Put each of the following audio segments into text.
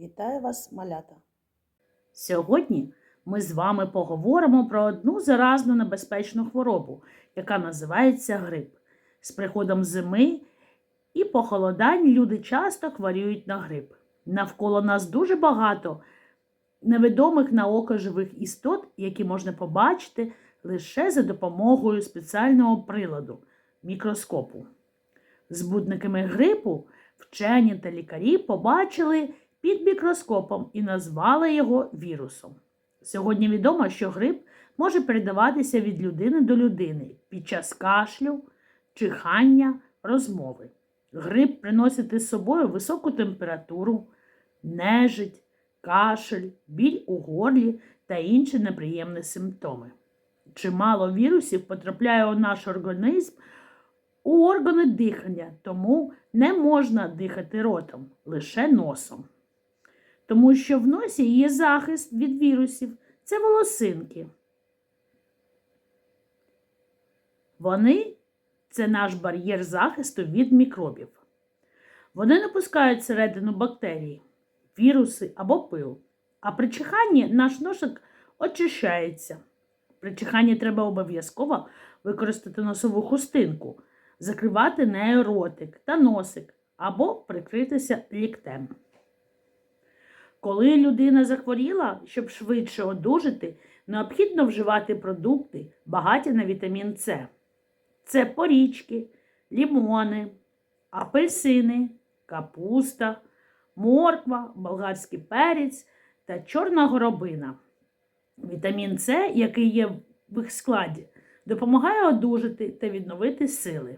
Вітаю вас, малята! Сьогодні ми з вами поговоримо про одну заразну небезпечну хворобу, яка називається грип. З приходом зими і похолодань люди часто хворіють на грип. Навколо нас дуже багато невідомих на око живих істот, які можна побачити лише за допомогою спеціального приладу мікроскопу. Збудниками грипу вчені та лікарі побачили під мікроскопом і назвали його вірусом. Сьогодні відомо, що грип може передаватися від людини до людини під час кашлю, чихання, розмови. Грип приносить із собою високу температуру, нежить, кашель, біль у горлі та інші неприємні симптоми. Чимало вірусів потрапляє у наш організм у органи дихання, тому не можна дихати ротом, лише носом. Тому що в носі є захист від вірусів це волосинки. Вони це наш бар'єр захисту від мікробів. Вони не пускають всередину бактерії, віруси або пил. А при чиханні наш носик очищається. При чиханні треба обов'язково використати носову хустинку, закривати нею ротик та носик або прикритися ліктем. Коли людина захворіла, щоб швидше одужати, необхідно вживати продукти, багаті на вітамін С. Це порічки, лімони, апельсини, капуста, морква, болгарський перець та чорна горобина. Вітамін С, який є в їх складі, допомагає одужати та відновити сили.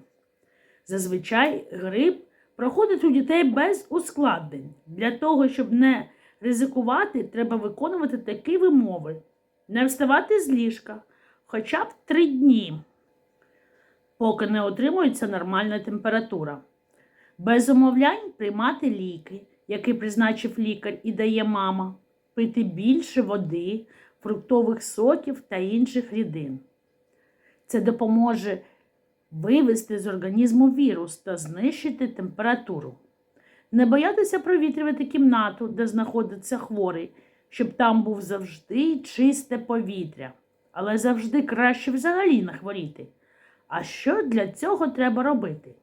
Зазвичай грип проходить у дітей без ускладнень. Для того, щоб не ризикувати, треба виконувати такі вимови: не вставати з ліжка хоча б три дні, поки не отримується нормальна температура. Без умовлянь приймати ліки, які призначив лікар і дає мама, пити більше води, фруктових соків та інших рідин. Це допоможе вивести з організму вірус та знищити температуру. Не боятися провітрювати кімнату, де знаходиться хворий, щоб там був завжди чисте повітря. Але завжди краще взагалі не хворіти. А що для цього треба робити?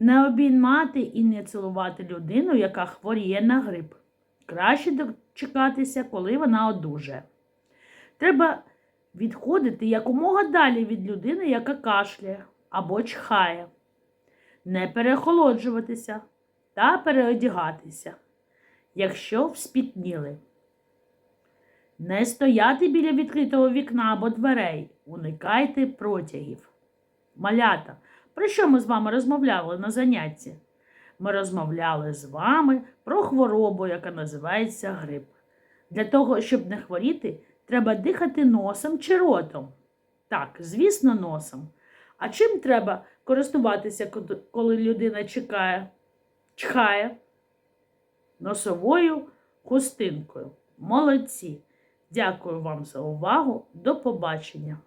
Не обіймати і не цілувати людину, яка хворіє на грип. Краще дочекатися, коли вона одужає. Треба відходити якомога далі від людини, яка кашляє або чхає. Не перехолоджуватися та переодягатися, якщо вспітніли. Не стояти біля відкритого вікна або дверей, уникайте протягів. Малята, про що ми з вами розмовляли на занятті? Ми розмовляли з вами про хворобу, яка називається грип. Для того, щоб не хворіти, треба дихати носом чи ротом. Так, звісно, носом. А чим треба користуватися, коли людина чекає? Чхає носовою хустинкою. Молодці! Дякую вам за увагу. До побачення!